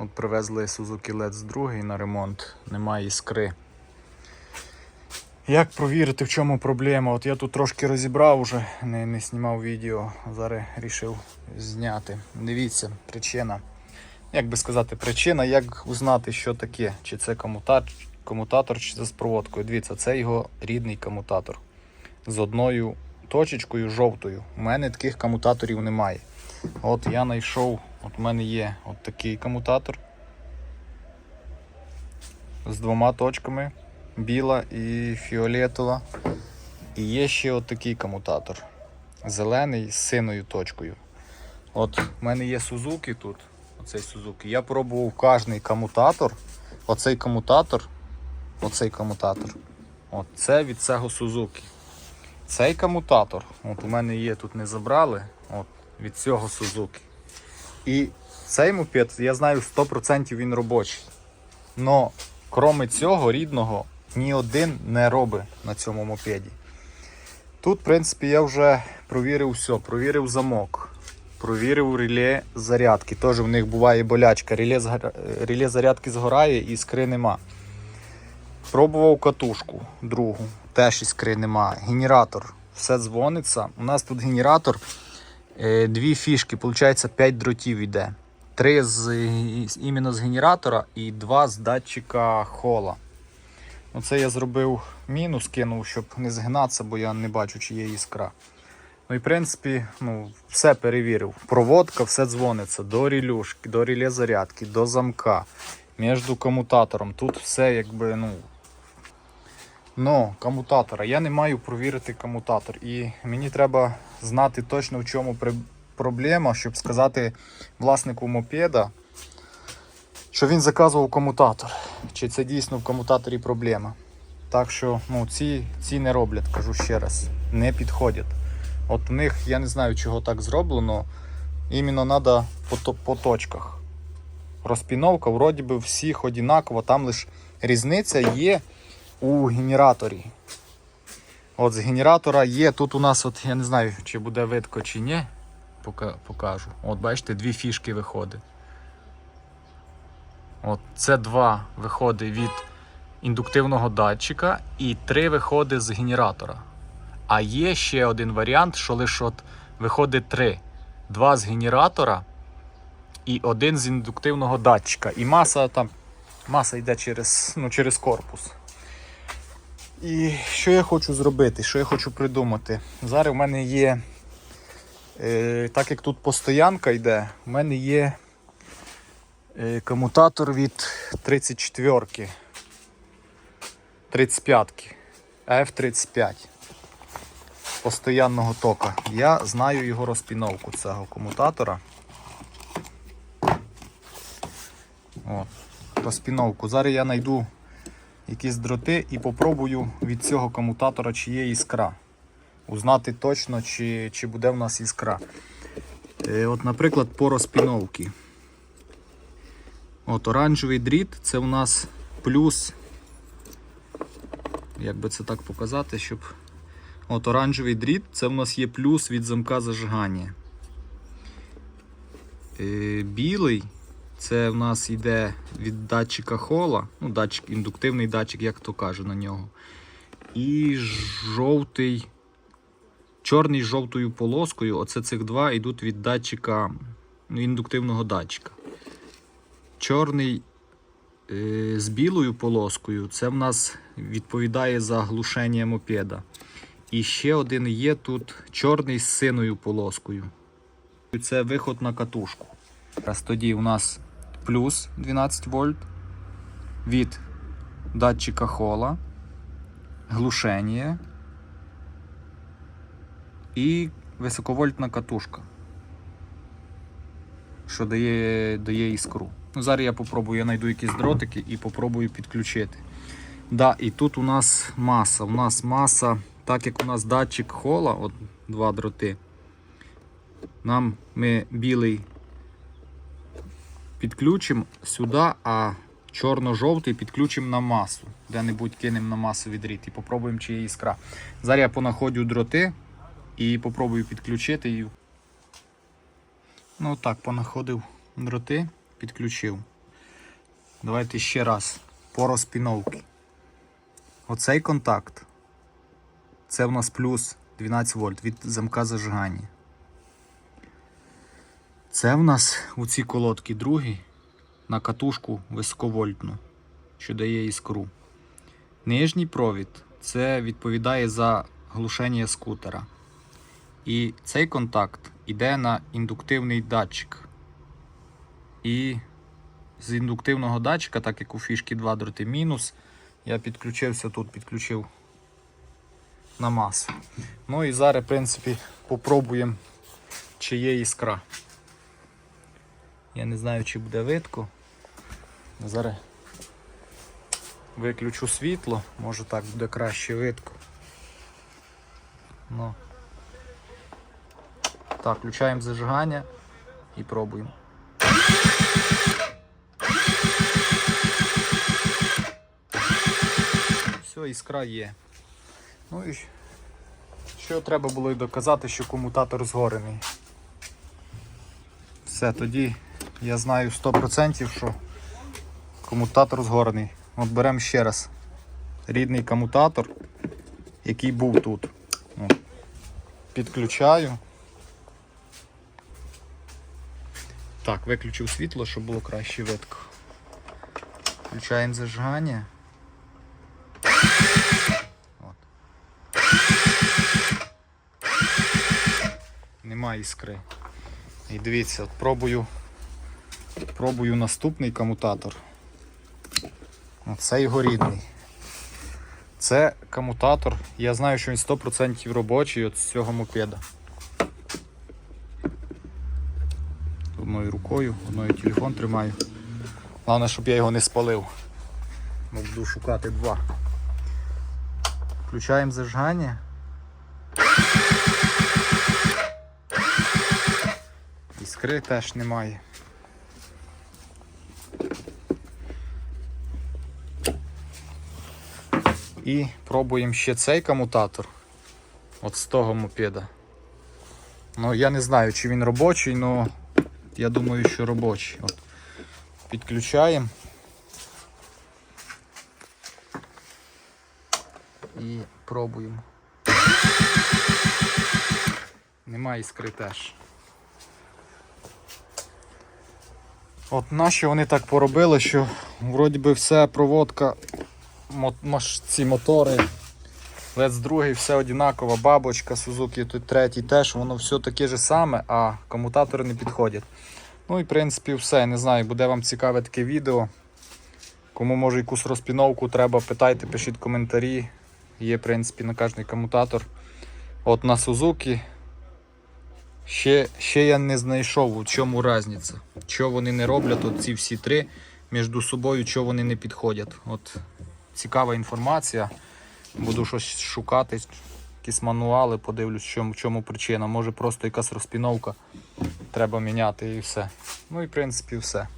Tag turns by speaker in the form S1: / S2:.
S1: От привезли Suzuki Let's 2 на ремонт, немає іскри. Як провірити, в чому проблема? От я тут трошки розібрав уже, не, не знімав відео, зараз вирішив зняти. Дивіться, причина. Як би сказати, причина, як узнати, що таке, чи це комутатор, чи це з проводкою. Дивіться, це його рідний комутатор з одною точечкою жовтою. У мене таких комутаторів немає. От я знайшов, от у мене є от такий комутатор з двома точками, біла і фіолетова. І є ще от такий комутатор. Зелений з синою точкою. От у мене є Suzuki тут. Оцей Suzuki. Я пробував кожний комутатор. Оцей комутатор. Оцей комутатор. От це від цього Suzuki. Цей комутатор, от у мене є, тут не забрали, от, від цього Suzuki. І цей мопед, я знаю, 100% він робочий. Но крім цього рідного, ні один не робить на цьому мопеді. Тут, в принципі, я вже провірив все, провірив замок, провірив реле зарядки. Теж в них буває болячка. Реле, реле зарядки згорає і іскри нема. Пробував катушку другу, теж іскри нема. Генератор, все дзвониться. У нас тут генератор, дві фішки, виходить 5 дротів йде. Три з, іменно з генератора і два з датчика хола. Оце я зробив мінус, кинув, щоб не згинатися, бо я не бачу, чи є іскра. Ну і в принципі, ну, все перевірив. Проводка, все дзвониться до релюшки, до реле зарядки, до замка, між комутатором. Тут все якби, ну. Ну, комутатора. Я не маю провірити комутатор. І мені треба знати точно в чому проблема, щоб сказати власнику мопеда, що він заказував комутатор. Чи це дійсно в комутаторі проблема. Так що ну, ці, ці не роблять, кажу ще раз, не підходять. От у них я не знаю, чого так зроблено. Іменно треба по, по точках. Розпіновка, вроді би, всіх однаково, там лише різниця є у генераторі. От з генератора є. Тут у нас, от я не знаю, чи буде видко, чи ні. Пока, покажу. От бачите, дві фішки виходить. От це два виходить від індуктивного датчика і три виходить з генератора. А є ще один варіант, що лише от виходить три. Два з генератора і один з індуктивного датчика. І маса там маса йде через, ну, через корпус. І що я хочу зробити, що я хочу придумати? Зараз в мене є, е, так як тут постоянка йде, в мене є е, комутатор від 34-ки, 35-ки, F35 постоянного тока. Я знаю його розпіновку цього комутатора. О, розпіновку. Зараз я знайду якісь дроти і попробую від цього комутатора, чи є іскра. Узнати точно, чи, чи буде в нас іскра. Е, от, наприклад, по розпіновці. От оранжевий дріт це у нас плюс. Як би це так показати, щоб. От оранжевий дріт це у нас є плюс від замка зажигання. Е, білий це в нас йде від датчика хола, ну, датчик, індуктивний датчик, як то каже на нього. І жовтий, чорний з жовтою полоскою. Оце цих два йдуть від датчика, ну, індуктивного датчика. Чорний е, з білою полоскою це в нас відповідає за глушення мопеда. І ще один є тут чорний з синою полоскою. Це виход на катушку. Раз тоді у нас плюс 12 вольт від датчика хола, глушення і високовольтна катушка, що дає, дає іскру. Ну, зараз я попробую, я знайду якісь дротики і попробую підключити. Да, і тут у нас маса. У нас маса, так як у нас датчик хола, от два дроти. Нам ми білий підключимо сюди, а чорно-жовтий підключимо на масу. Де-небудь кинемо на масу відрід і попробуємо, чи є іскра. Зараз я понаходю дроти і попробую підключити її. Ну так, понаходив дроти, підключив. Давайте ще раз. По розпіновці. Оцей контакт. Це в нас плюс 12 вольт від замка зажигання. Це в нас у цій колодки другий на катушку високовольтну, що дає іскру. Нижній провід це відповідає за глушення скутера. І цей контакт іде на індуктивний датчик. І з індуктивного датчика, так як у фішки 2 дроти мінус, я підключився тут, підключив на масу. Ну і зараз, в принципі, попробуємо, чи є іскра. Я не знаю, чи буде видко. Зараз виключу світло, може так буде краще видко. Ну. Так, включаємо зажигання і пробуємо. Все, іскра є. Ну і що треба було й доказати, що комутатор згорений. Все, тоді я знаю 100%, що комутатор згорений. От беремо ще раз рідний комутатор, який був тут. Підключаю. Так, виключив світло, щоб було краще видко. Включаємо зажигання. От. Немає іскри. І дивіться, от пробую, пробую наступний комутатор. Це його рідний. Це комутатор. Я знаю, що він 100% робочий от з цього мопеда. Одною рукою, одною телефон тримаю. Головне, щоб я його не спалив. Бо Буду шукати два. Включаємо зажигання. Іскри теж немає. І пробуємо ще цей комутатор. От з того мопеда. Ну я не знаю, чи він робочий, але я думаю, що робочий. От. Підключаємо. І пробуємо. Немає іскри теж. От наші вони так поробили, що вроді би все проводка, ці мотори, лец другий, все однаково, бабочка, Suzuki тут третій теж, воно все таке ж саме, а комутатори не підходять. Ну і в принципі все. Не знаю, буде вам цікаве таке відео. Кому може якусь розпіновку треба, питайте, пишіть коментарі. Є, в принципі, на кожний комутатор. От на Suzuki ще, ще я не знайшов, у чому різниця. Що вони не роблять, от ці всі три між собою, що вони не підходять. От цікава інформація. Буду щось шукати, якісь мануали, подивлюсь, в чому, чому причина. Може просто якась розпіновка треба міняти і все. Ну і в принципі все.